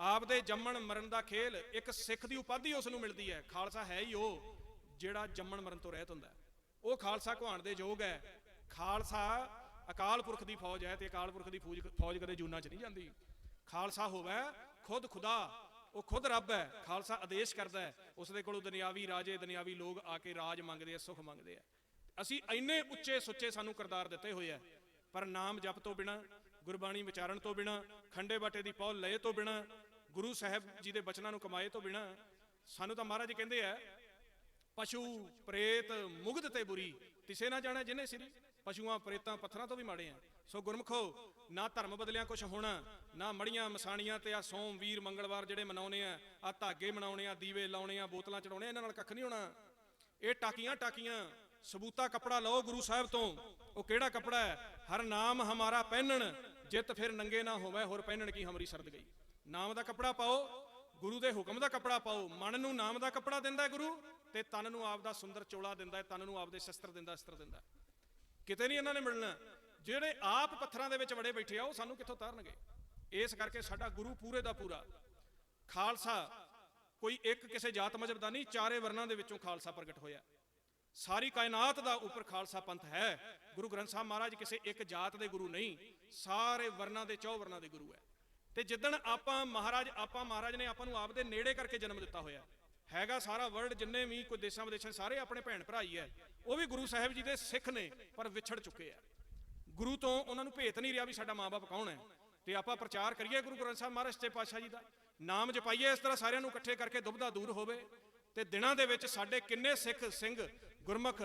ਆਪ ਦੇ ਜੰਮਣ ਮਰਨ ਦਾ ਖੇਲ, ਇੱਕ ਸਿੱਖ ਦੀ ਉਪਾਧੀ ਉਸ ਨੂੰ ਮਿਲਦੀ ਹੈ। ਖਾਲਸਾ ਹੈ ਹੀ ਉਹ ਜਿਹੜਾ ਜੰਮਣ ਮਰਨ ਤੋਂ ਰਹਿਤ ਹੁੰਦਾ ਉਹ ਖਾਲਸਾ ਕਹਾਣ ਦੇ ਯੋਗ ਹੈ। ਖਾਲਸਾ ਅਕਾਲ ਪੁਰਖ ਦੀ ਫੌਜ ਹੈ ਤੇ ਅਕਾਲ ਪੁਰਖ ਦੀ ਫੌਜ ਫੌਜ ਕਦੇ ਜੂਨਾ 'ਚ ਨਹੀਂ ਜਾਂਦੀ। ਖਾਲਸਾ ਹੋਵੇ, ਖੁਦ ਖੁਦਾ, ਉਹ ਖੁਦ ਰੱਬ ਹੈ। ਖਾਲਸਾ ਆਦੇਸ਼ ਕਰਦਾ ਹੈ। ਉਸ ਦੇ ਕੋਲੋਂ ਦੁਨਿਆਵੀ ਰਾਜੇ, ਦੁਨਿਆਵੀ ਲੋਕ ਆ ਕੇ ਰਾਜ ਮੰਗਦੇ ਆ, ਸੁਖ ਮੰਗਦੇ ਆ। ਅਸੀਂ ਇੰਨੇ ਉੱਚੇ ਸੁੱਚੇ ਸਾਨੂੰ ਕਰਤਾਰ ਦਿੱਤੇ ਹੋਏ ਆ, ਪਰ ਨਾਮ ਜਪ ਤੋਂ ਬਿਨਾ, ਗੁਰਬਾਣੀ ਵਿਚਾਰਨ ਤੋਂ ਬਿਨਾ, ਖੰਡੇ ਬਾਟੇ ਦੀ ਪੌਲ ਲਏ ਤੋਂ ਬਿਨਾ ਗੁਰੂ ਸਾਹਿਬ ਜੀ ਦੇ ਬਚਨਾਂ ਨੂੰ ਕਮਾਏ ਤੋਂ ਬਿਨਾ ਸਾਨੂੰ ਤਾਂ ਮਹਾਰਾਜ ਕਹਿੰਦੇ ਆ, ਪਸ਼ੂ ਪ੍ਰੇਤ ਮੁਗਧ ਤੇ ਬੁਰੀ, ਤਿਸੇ ਨਾ ਜਾਣਾ ਜਿਨੇ ਸਿਰ। ਪਸ਼ੂਆਂ ਪ੍ਰੇਤਾਂ ਪੱਥਰਾਂ ਤੋਂ ਵੀ ਮਾੜੇ ਆ। ਸੋ ਗੁਰਮਖੋ, ਨਾ ਧਰਮ ਬਦਲਿਆ ਕੁਝ ਹੋਣਾ, ਨਾ ਮੜੀਆਂ ਮਸਾਣੀਆਂ ਤੇ ਆ ਸੋਮ ਵੀਰ ਮੰਗਲਵਾਰ ਜਿਹੜੇ ਮਨਾਉਨੇ ਆ ਆ ਧਾਗੇ ਮਨਾਉਣੇ ਆ, ਦੀਵੇ ਲਾਉਣੇ ਆ, ਬੋਤਲਾਂ ਚੜਾਉਣੇ ਇਹਨਾਂ ਨਾਲ ਕੱਖ ਨਹੀਂ ਹੋਣਾ। ਇਹ ਟਾਕੀਆਂ ਟਾਕੀਆਂ, ਸਬੂਤਾ ਕੱਪੜਾ ਲਓ ਗੁਰੂ ਸਾਹਿਬ ਤੋਂ। ਉਹ ਕਿਹੜਾ ਕੱਪੜਾ ਹੈ? ਹਰ ਨਾਮ ਹਮਾਰਾ ਪਹਿਨਣ, ਜਿੱਤ ਫਿਰ ਨੰਗੇ ਨਾ ਹੋਵੇ, ਹੋਰ ਪਹਿਨਣ ਕੀ ਹਮਰੀ ਸਰਦ ਗਈ। ਨਾਮ ਦਾ ਕੱਪੜਾ ਪਾਓ, ਗੁਰੂ ਦੇ ਹੁਕਮ ਦਾ ਕੱਪੜਾ ਪਾਓ, ਮਨ ਨੂੰ ਨਾਮ ਦਾ ਕੱਪੜਾ ਦਿੰਦਾ ਹੈ ਗੁਰੂ ਤੇ ਤਨ ਨੂੰ ਆਪ ਦਾ ਸੁੰਦਰ ਚੋਲਾ ਦਿੰਦਾ ਹੈ, ਤਨ ਨੂੰ ਆਪ ਦੇ ਸ਼ਸਤਰ ਦਿੰਦਾ ਅਸਤਰ ਦਿੰਦਾ ਕਿਤੇ ਨਹੀਂ ਇਹਨਾਂ ਨੇ ਮਿਲਣਾ। ਜਿਹੜੇ ਆਪ ਪੱਥਰਾਂ ਦੇ ਵਿੱਚ ਵੜੇ ਬੈਠੇ ਆ, ਉਹ ਸਾਨੂੰ ਕਿੱਥੋਂ ਤਾਰਨਗੇ? ਇਸ ਕਰਕੇ ਸਾਡਾ ਗੁਰੂ ਪੂਰੇ ਦਾ ਪੂਰਾ। ਖਾਲਸਾ, ਕੋਈ ਇੱਕ ਕਿਸੇ ਜਾਤ ਮਜਬ ਦਾ ਨਹੀਂ, ਚਾਰੇ ਵਰਨਾਂ ਦੇ ਵਿੱਚੋਂ ਖਾਲਸਾ ਪ੍ਰਗਟ ਹੋਇਆ। ਸਾਰੀ ਕਾਇਨਾਤ ਦਾ ਉੱਪਰ ਖਾਲਸਾ ਪੰਥ ਹੈ। ਗੁਰੂ ਗ੍ਰੰਥ ਸਾਹਿਬ ਮਹਾਰਾਜ ਕਿਸੇ ਇੱਕ ਜਾਤ ਦੇ ਗੁਰੂ ਨਹੀਂ, ਸਾਰੇ ਵਰਨਾਂ ਦੇ ਚੌ ਵਰਨਾਂ ਦੇ ਗੁਰੂ ਹੈ। ਤੇ ਜਿੱਦਣ ਆਪਾਂ ਮਹਾਰਾਜ ਆਪਾਂ ਮਹਾਰਾਜ ਨੇ ਆਪਾਂ ਨੂੰ ਆਪ ਦੇ ਨੇੜੇ ਕਰਕੇ ਜਨਮ ਦਿੱਤਾ ਹੋਇਆ। ਹੈਗਾ ਸਾਰਾ ਵਰਲਡ ਜਿੰਨੇ ਵੀ ਕੋਈ ਦੇਸ਼ਾਂ ਵਿਦੇਸ਼ਾਂ ਸਾਰੇ ਆਪਣੇ ਭੈਣ ਭਰਾ ਹੀ ਹੈ। ਉਹ ਵੀ ਗੁਰੂ ਸਾਹਿਬ ਜੀ ਦੇ ਸਿੱਖ ਨੇ, ਪਰ ਵਿਛੜ ਚੁੱਕੇ ਆ। ਗੁਰੂ ਤੋਂ ਉਹਨਾਂ ਨੂੰ ਭੇਤ ਨਹੀਂ ਰਿਹਾ ਵੀ ਸਾਡਾ ਮਾਪੇ ਕੌਣ ਹੈ। ਤੇ ਆਪਾਂ ਪ੍ਰਚਾਰ ਕਰੀਏ ਗੁਰੂ ਗ੍ਰੰਥ ਸਾਹਿਬ ਮਹਾਰਾਜ ਤੇ ਪਾਤਸ਼ਾਹ ਜੀ ਦਾ। ਨਾਮ ਜਪਾਈਏ ਇਸ ਤਰ੍ਹਾਂ ਸਾਰਿਆਂ ਨੂੰ ਇਕੱਠੇ ਕਰਕੇ ਦੁਬਦਾ ਦੂਰ ਹੋਵੇ। ਤੇ ਦਿਨਾਂ ਦੇ ਵਿੱਚ ਸਾਡੇ ਕਿੰਨੇ ਸਿੱਖ, ਸਿੰਘ, ਗੁਰਮੁਖ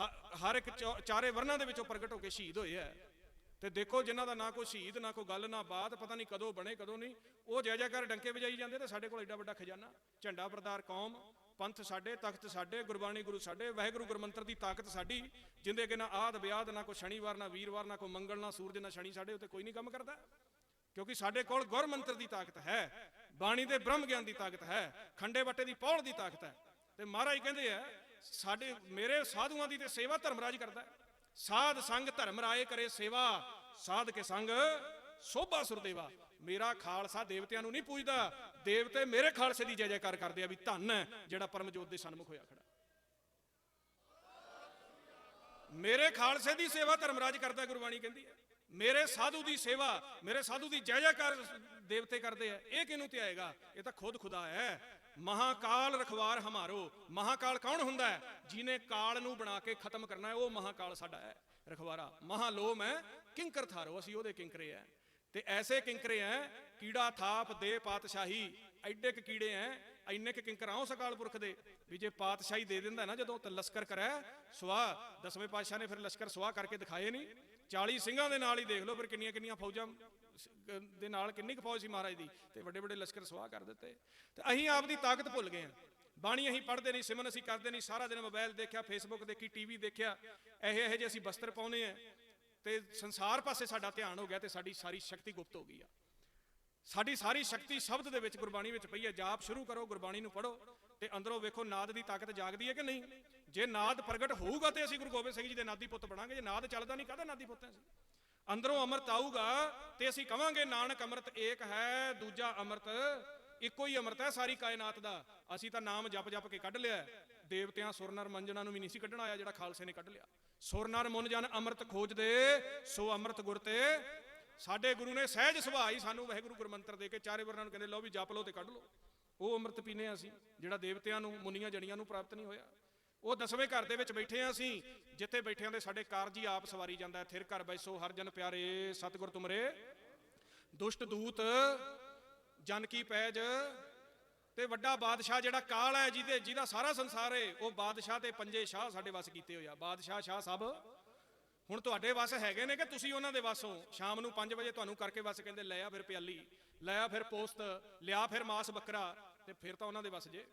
ਹ- ਹਰ ਇੱਕ ਚੌ- ਚਾਰੇ ਵਰਨਾਂ ਦੇ ਵਿੱਚੋਂ ਪ੍ਰਗਟ ਹੋ ਕੇ ਸ਼ਹੀਦ ਹੋਏ ਆ। ਤੇ ਦੇਖੋ ਜਿਨ੍ਹਾਂ ਦਾ ਨਾ ਕੋਈ ਸ਼ਹੀਦ, ਨਾ ਕੋਈ ਗੱਲ, ਨਾ ਬਾਤ, ਪਤਾ ਨਹੀਂ ਕਦੋਂ ਬਣੇ, ਕਦੋਂ ਨਹੀਂ। ਉਹ ਜੈ ਜੈਕਾਰ ਡੰਕੇ ਵਜਾਈ ਜਾਂਦੇ ਤੇ ਸਾਡੇ ਕੋਲ ਐਡਾ ਵੱਡਾ ਖਜ਼ਾਨਾ। ਝੰਡਾ ਬਰਦਾਰ ਕੌਮ, ਪੰਥ ਸਾਡੇ, ਤਖਤ ਸਾਡੇ, ਗੁਰਬਾਣੀ ਗੁਰੂ ਸਾਡੇ, ਵਾਹਿਗੁਰੂ ਗੁਰਮੰਤਰ ਦੀ ਤਾਕਤ ਸਾਡੀ, ਜਿੰਦੇ ਅੱਗੇ ਨਾ ਆਦ ਬਿਆਦ ਨਾ ਕੋਈ ਸ਼ਨੀਵਾਰ, ਨਾ ਵੀਰਵਾਰ, ਨਾ ਕੋਈ ਮੰਗਲ, ਨਾ ਸੂਰਜ, ਨਾ ਸ਼ਨੀ ਸਾਡੇ ਉੱਤੇ ਕੋਈ ਨਹੀਂ ਕੰਮ ਕਰਦਾ। ਕਿਉਂਕਿ ਸਾਡੇ ਕੋਲ ਗੁਰਮੰਤਰ ਦੀ ਤਾਕਤ ਹੈ, ਬਾਣੀ ਦੇ ਬ੍ਰਹਮ ਗਿਆਨ ਦੀ ਤਾਕਤ ਹੈ, ਖੰਡੇ ਵੱਟੇ ਦੀ ਪੌੜ ਦੀ ਤਾਕਤ ਹੈ। ਤੇ ਮਹਾਰਾਜ ਕਹਿੰਦੇ ਆ, ਸਾਡੇ, ਮੇਰੇ ਸਾਧੂਆਂ ਦੀ ਤੇ ਸੇਵਾ ਧਰਮਰਾਜ ਕਰਦਾ ਹੈ। ਸਾਧ ਸੰਗ ਧਰਮ ਰਾਏ ਕਰੇ ਸੇਵਾ, ਸਾਧ ਕੇ ਸੰਗ ਸੋਭਾ ਸੁਰਦੇਵਾ ਮੇਰਾ ਖਾਲਸਾ ਦੇਵਤਿਆਂ ਨੂੰ ਨਹੀਂ ਪੂਜਦਾ। ਦੇਵਤੇ ਮੇਰੇ ਖਾਲਸੇ ਦੀ ਜੈ ਜੈਕਾਰ ਕਰਦੇ ਆ ਵੀ ਧੰਨ ਹੈ, ਜਿਹੜਾ ਪਰਮਜੋਤ ਦੇ ਸਨਮੁਖ ਹੋਇਆ ਖੜਾ। ਮੇਰੇ ਖਾਲਸੇ ਦੀ ਸੇਵਾ ਧਰਮਰਾਜ ਕਰਦਾ ਗੁਰਬਾਣੀ ਕਹਿੰਦੀ ਹੈ। ਮੇਰੇ ਸਾਧੂ ਦੀ ਸੇਵਾ, ਮੇਰੇ ਸਾਧੂ ਦੀ ਜੈ ਜੈਕਾਰ ਦੇਵਤੇ ਕਰਦੇ ਆ, ਇਹ ਕਿਹਨੂੰ ਤੇ ਆਏਗਾ ਇਹ ਤਾਂ ਖੁਦ ਖੁਦਾ ਹੈ। ਮਹਾਕਾਲ ਰਖਵਾਰ ਹਮਾਰੋ। ਮਹਾਕਾਲ ਕੌਣ ਹੁੰਦਾ ਹੈ? ਜਿਨੇ ਕਾਲ ਨੂੰ ਬਣਾ ਕੇ ਖਤਮ ਕਰਨਾ ਹੈ, ਉਹ ਮਹਾਕਾਲ ਸਾਡਾ ਹੈ। ਰਖਵਾਰਾ ਮਹਾਲੋਮ ਹੈ, ਕਿੰਕਰ ਥਾਰੋ, ਅਸੀਂ ਉਹਦੇ ਕਿੰਕਰੇ ਆ ਤੇ ਐਸੇ ਕਿੰਕਰੇ ਐ ਕੀੜਾ ਥਾਪ ਦੇ ਪਾਤਸ਼ਾਹੀ, ਐਡੇ ਕ ਕੀੜੇ ਐ ਐਨੇ ਕ ਕਿੰਕਰਾਂ ਉਸ ਸਕਾਲ ਪੁਰਖ ਦੇ। ਵੀ ਜੇ ਪਾਤਸ਼ਾਹੀ ਦੇ ਦਿੰਦਾ ਨਾ, ਜਦੋਂ ਤਾਂ ਲਸ਼ਕਰ ਕਰੈ ਸਵਾ ਦਸਵੇਂ ਪਾਤਸ਼ਾਹ ਨੇ ਫਿਰ ਲਸ਼ਕਰ ਸਵਾ ਕਰਕੇ ਦਿਖਾਏ ਨਹੀਂ 40 ਸਿੰਘਾਂ ਦੇ ਨਾਲ ਹੀ ਦੇਖ ਲਓ ਫਿਰ ਕਿੰਨੀਆਂ ਕਿੰਨੀਆਂ ਫੌਜਾਂ। ਦੇ ਨਾਲ ਕਿੰਨੀ ਕੁ ਫੌਜ ਸੀ ਮਹਾਰਾਜ ਦੀ? ਤੇ ਵੱਡੇ ਵੱਡੇ ਲਸ਼ਕਰ ਸਵਾ ਕਰ ਦਿੱਤੇ। ਤੇ ਅਸੀਂ ਆਪ ਦੀ ਤਾਕਤ ਭੁੱਲ ਗਏ ਆ ਬਾਣੀ ਅਸੀਂ ਪੜ੍ਹਦੇ ਨਹੀਂ ਸਿਮਨ ਅਸੀਂ ਕਰਦੇ ਨਹੀਂ, ਸਾਰਾ ਦਿਨ ਮੋਬਾਈਲ ਦੇਖਿਆ ਫੇਸਬੁੱਕ ਦੇਖੀ ਟੀਵੀ ਦੇਖਿਆ। ਇਹੇ ਇਹੋ ਜਿਹੇ ਅਸੀਂ ਬਸਤਰ ਪਾਉਨੇ ਆ ਤੇ ਸੰਸਾਰ ਪਾਸੇ ਸਾਡਾ ਧਿਆਨ ਹੋ ਗਿਆ ਤੇ ਸਾਡੀ ਸਾਰੀ ਸ਼ਕਤੀ ਗੁਪਤ ਹੋ ਗਈ ਆ। ਸਾਡੀ ਸਾਰੀ ਸ਼ਕਤੀ ਸ਼ਬਦ ਦੇ ਵਿੱਚ, ਗੁਰਬਾਣੀ ਵਿੱਚ ਪਈ ਹੈ ਜਾਪ ਸ਼ੁਰੂ ਕਰੋ, ਗੁਰਬਾਣੀ ਨੂੰ ਪੜੋ ਤੇ ਅੰਦਰੋਂ ਵੇਖੋ ਨਾਦ ਦੀ ਤਾਕਤ ਜਾਗਦੀ ਹੈ ਕਿ ਨਹੀਂ? ਜੇ ਨਾਦ ਪ੍ਰਗਟ ਹੋਊਗਾ ਤੇ ਅਸੀਂ ਗੁਰੂ ਗੋਬਿੰਦ ਸਿੰਘ ਜੀ ਦੇ ਨਾਦੀ ਪੁੱਤ ਬਣਾਂਗੇ। ਜੇ ਨਾਦ ਚੱਲਦਾ ਨਹੀਂ, ਕਾਹਦਾ ਨਾਦੀ ਪੁੱਤ ਹੈ ਅਸੀਂ? ਅੰਦਰੋਂ ਅੰਮ੍ਰਿਤ ਆਊਗਾ ਤੇ ਅਸੀਂ ਕਵਾਂਗੇ, ਨਾਨਕ ਅੰਮ੍ਰਿਤ ਏਕ ਹੈ, ਦੂਜਾ ਅੰਮ੍ਰਿਤ ਇੱਕੋ ਹੀ ਅੰਮ੍ਰਿਤ ਹੈ ਸਾਰੀ ਕਾਇਨਾਤ ਦਾ। ਅਸੀਂ ਤਾਂ ਨਾਮ ਜਪ ਜਪ ਕੇ ਕੱਢ ਲਿਆ ਦੇਵਤਿਆਂ ਸੁਰਨਰ ਮੰਜਣਾ ਨੂੰ ਵੀ ਨਹੀਂ ਸੀ ਕੱਢਣਾ ਆਇਆ ਜਿਹੜਾ ਖਾਲਸੇ ਨੇ ਕੱਢ ਲਿਆ। ਸੁਰਨਰ ਨਰ ਜਨ ਅੰਮ੍ਰਿਤ ਖੋਜਦੇ ਸੋ ਅੰਮ੍ਰਿਤ ਗੁਰ ਤੇ। ਸਾਡੇ ਗੁਰੂ ਨੇ ਸਹਿਜ ਸੁਭਾਅ ਹੀ ਸਾਨੂੰ ਵਾਹਿਗੁਰੂ ਗੁਰਮੰਤਰ ਦੇ ਕੇ ਚਾਰੇ ਵਰਨਾਂ ਨੂੰ ਕਹਿੰਦੇ, ਲਓ ਵੀ ਜਪ ਲਓ ਤੇ ਕੱਢ ਲਓ। ਉਹ ਅੰਮ੍ਰਿਤ ਪੀਨੇ ਹਾਂ ਅਸੀਂ, ਜਿਹੜਾ ਦੇਵਤਿਆਂ ਨੂੰ, ਮੁਨੀਆਂ ਜਣੀਆਂ ਨੂੰ ਪ੍ਰਾਪਤ ਨਹੀਂ ਹੋਇਆ। ਉਹ ਦਸਵੇਂ ਘਰ ਦੇ ਵਿੱਚ ਬੈਠੇ ਆ ਅਸੀਂ, ਜਿੱਥੇ ਬੈਠਿਆਂ ਦੇ ਸਾਡੇ ਕਾਰਜ ਹੀ ਆਪ ਸਵਾਰੀ ਜਾਂਦਾ ਹੈ। ਥਿਰ ਘਰ ਬੈਸੋ ਹਰ ਜਨ ਪਿਆਰੇ, ਸਤਿਗੁਰ ਤੁਮਰੇ। ਦੁਸ਼ਟ ਦੂਤ, ਜਨ ਕੀ ਪੈਜ, ਤੇ ਵੱਡਾ ਬਾਦਸ਼ਾਹ ਜਿਹੜਾ ਕਾਲ ਹੈ, ਜਿਹਦੇ, ਜਿਹਦਾ ਸਾਰਾ ਸੰਸਾਰ ਹੈ ਉਹ ਬਾਦਸ਼ਾਹ ਤੇ ਪੰਜੇ ਸ਼ਾਹ ਸਾਡੇ ਵੱਸ ਕੀਤੇ ਹੋਇਆ ਬਾਦਸ਼ਾਹ, ਸ਼ਾਹ ਸਭ। ਹੁਣ ਤੁਹਾਡੇ ਵੱਸ ਹੈਗੇ ਨੇ ਕਿ ਤੁਸੀਂ ਉਹਨਾਂ ਦੇ ਵਸੋਂ ਸ਼ਾਮ ਨੂੰ 5 ਵਜੇ ਤੁਹਾਨੂੰ ਕਰਕੇ ਵਸ ਕਹਿੰਦੇ, ਲੈ ਫਿਰ ਪਿਆਲੀ, ਲੈ ਫਿਰ ਪੋਸਤ, ਲਿਆ ਫਿਰ ਮਾਸ ਬੱਕਰਾ, ਤੇ ਫਿਰ ਤਾਂ ਉਹਨਾਂ ਦੇ ਵੱਸ ਜੇ।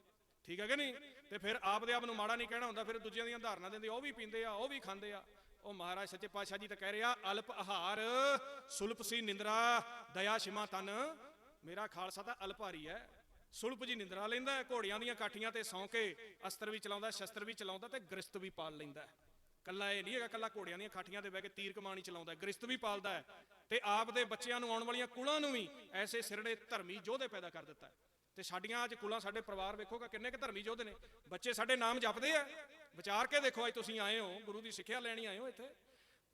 ਠੀਕ ਹੈ ਕਿ ਨਹੀਂ ਤੇ ਫਿਰ ਆਪ ਦੇ ਆਪ ਨੂੰ ਮਾੜਾ ਨਹੀਂ ਕਹਿਣਾ ਹੁੰਦਾ ਫਿਰ ਦੂਜਿਆਂ ਦੀਆਂ ਧਾਰਨਾ ਦਿੰਦੇ ਉਹ ਵੀ ਪੀਂਦੇ ਆ ਉਹ ਵੀ ਖਾਂਦੇ ਆ ਉਹ ਮਹਾਰਾਜ ਸੱਚੇ ਪਾਤਸ਼ਾਹ ਜੀ ਤਾਂ ਕਹਿ ਰਿਹਾ ਅਲਪ ਆਹਾਰ ਸੁਲਪ ਸੀ ਨਿੰਦਰਾ ਦਇਆ ਸ਼ਿਮਾ ਤਨ ਮੇਰਾ ਖਾਲਸਾ ਤਾਂ ਅਲਪਾਰੀ ਹੈ ਸੁਲਪ ਜੀ ਨਿੰਦਰਾ ਲੈਂਦਾ ਘੋੜੀਆਂ ਦੀਆਂ ਕਾਠੀਆਂ ਤੇ ਸੌਂ ਕੇ ਅਸਤਰ ਵੀ ਚਲਾਉਂਦਾ ਸ਼ਸਤਰ ਵੀ ਚਲਾਉਂਦਾ ਤੇ ਗ੍ਰਿਸਤ ਵੀ ਪਾਲ ਲੈਂਦਾ ਹੈ। ਕੱਲਾ ਇਹ ਨਹੀਂ ਹੈਗਾ ਕੱਲਾ ਘੋੜਿਆਂ ਦੀਆਂ ਕਾਠੀਆਂ ਤੇ ਬਹਿ ਕੇ ਤੀਰ ਕਮਾਣੀ ਚਲਾਉਂਦਾ ਹੈ, ਗ੍ਰਿਸਤ ਵੀ ਪਾਲਦਾ ਹੈ ਤੇ ਆਪ ਦੇ ਬੱਚਿਆਂ ਨੂੰ ਆਉਣ ਵਾਲੀਆਂ ਕੁਲਾਂ ਨੂੰ ਵੀ ਐਸੇ ਸਿਰੜੇ ਧਰਮੀ ਯੋਧੇ ਪੈਦਾ ਕਰ ਦਿੱਤਾ ਹੈ। ਤੇ ਸਾਡੀਆਂ ਅੱਜ ਕੁਲਾਂ ਸਾਡੇ ਪਰਿਵਾਰ ਵੇਖੋਗਾ ਕਿੰਨੇ ਕੁ ਧਰਮੀ ਯੋਧੇ ਨੇ। ਬੱਚੇ ਸਾਡੇ ਨਾਮ ਜਪਦੇ ਆ। ਵਿਚਾਰ ਕੇ ਦੇਖੋ, ਅੱਜ ਤੁਸੀਂ ਆਏ ਹੋ, ਗੁਰੂ ਦੀ ਸਿੱਖਿਆ ਲੈਣੀ ਆਏ ਹੋ ਇੱਥੇ।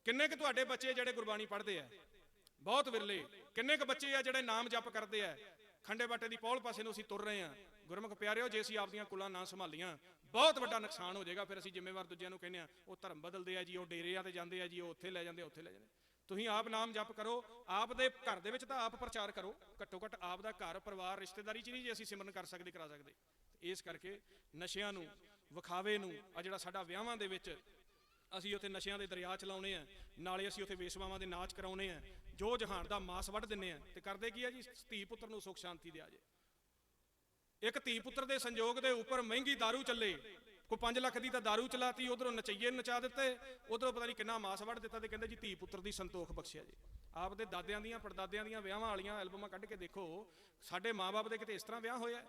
ਕਿੰਨੇ ਕੁ ਤੁਹਾਡੇ ਬੱਚੇ ਜਿਹੜੇ ਗੁਰਬਾਣੀ ਪੜ੍ਹਦੇ ਆ? ਬਹੁਤ ਵਿਰਲੇ। ਕਿੰਨੇ ਕੁ ਬੱਚੇ ਆ ਜਿਹੜੇ ਨਾਮ ਜਪ ਕਰਦੇ ਆ? ਖੰਡੇ ਬਾਟੇ ਦੀ ਪੌਲ ਪਾਸੇ ਨੂੰ ਅਸੀਂ ਤੁਰ ਰਹੇ ਆ। ਗੁਰਮੁਖ ਪਿਆਰਿਓ, ਜੇ ਅਸੀਂ ਆਪਦੀਆਂ ਕੁਲਾਂ ਨਾ ਸੰਭਾਲੀਆਂ, ਬਹੁਤ ਵੱਡਾ ਨੁਕਸਾਨ ਹੋ ਜਾਏਗਾ। ਫਿਰ ਅਸੀਂ ਜ਼ਿੰਮੇਵਾਰ ਦੂਜਿਆਂ ਨੂੰ ਕਹਿੰਦੇ ਆ, ਉਹ ਧਰਮ ਬਦਲਦੇ ਆ ਜੀ, ਉਹ ਡੇਰਿਆਂ ਤੇ ਜਾਂਦੇ ਆ ਜੀ, ਉਹ ਉੱਥੇ ਲੈ ਜਾਂਦੇ ਆ, ਉੱਥੇ ਲੈ ਜਾਂਦੇ ਤੁਸੀਂ ਆਪ ਨਾਮ ਜਪ ਕਰੋ, ਆਪ ਦੇ ਘਰ ਦੇ ਵਿੱਚ ਤਾਂ ਆਪ ਪ੍ਰਚਾਰ ਕਰੋ। ਘੱਟੋ ਘੱਟ ਆਪ ਦਾ ਘਰ, ਪਰਿਵਾਰ, ਰਿਸ਼ਤੇਦਾਰੀ ਚ ਨਹੀਂ ਜੇ ਅਸੀਂ ਸਿਮਰਨ ਕਰ ਸਕਦੇ, ਕਰਾ ਸਕਦੇ। ਇਸ ਕਰਕੇ ਨਸ਼ਿਆਂ ਨੂੰ, ਵਿਖਾਵੇ ਨੂੰ, ਆ ਜਿਹੜਾ ਸਾਡਾ ਵਿਆਹਾਂ ਦੇ ਵਿੱਚ ਅਸੀਂ ਉੱਥੇ ਨਸ਼ਿਆਂ ਦੇ ਦਰਿਆ ਚਲਾਉਨੇ ਆ, ਨਾਲੇ ਅਸੀਂ ਉੱਥੇ ਵੇਸਵਾਵਾਂ ਦੇ ਨਾਚ ਕਰਾਉਨੇ ਆ, ਜੋ ਜਹਾਨ ਦਾ ਮਾਸ ਵੱਢ ਦਿੰਨੇ ਆ, ਤੇ ਕਰਦੇ ਕੀ ਆ ਜੀ? ਧੀ ਪੁੱਤਰ ਨੂੰ ਸੁਖ ਸ਼ਾਂਤੀ ਦਿਆ ਜੇ। ਇੱਕ ਧੀ ਪੁੱਤਰ ਦੇ ਸੰਯੋਗ ਦੇ ਉੱਪਰ ਮਹਿੰਗੀ दारू ਚੱਲੇ ਕੋ 5 ਲੱਖ ਦੀ ਤਾਂ दारू ਚਲਾਤੀ, ਉਧਰੋਂ ਨਚਈਏ ਨਚਾ ਦਿੱਤੇ, ਉਧਰੋਂ ਪਤਾ ਨਹੀਂ ਕਿੰਨਾ ਮਾਸ ਵੱਢ ਦਿੱਤਾ ਤੇ ਕਹਿੰਦੇ ਜੀ ਧੀ ਪੁੱਤਰ ਦੀ ਸੰਤੋਖ ਬਖਸ਼ਿਆ ਜੀ। ਆਪ ਦੇ ਦਾਦਿਆਂ ਦੀਆਂ, ਪੜਦਾਦਿਆਂ ਦੀਆਂ ਵਿਆਹਾਂ ਵਾਲੀਆਂ ਐਲਬਮਾਂ ਕੱਢ ਕੇ ਦੇਖੋ, ਸਾਡੇ ਮਾਪੇ ਦੇ ਕਿਤੇ ਇਸ ਤਰ੍ਹਾਂ ਵਿਆਹ ਹੋਇਆ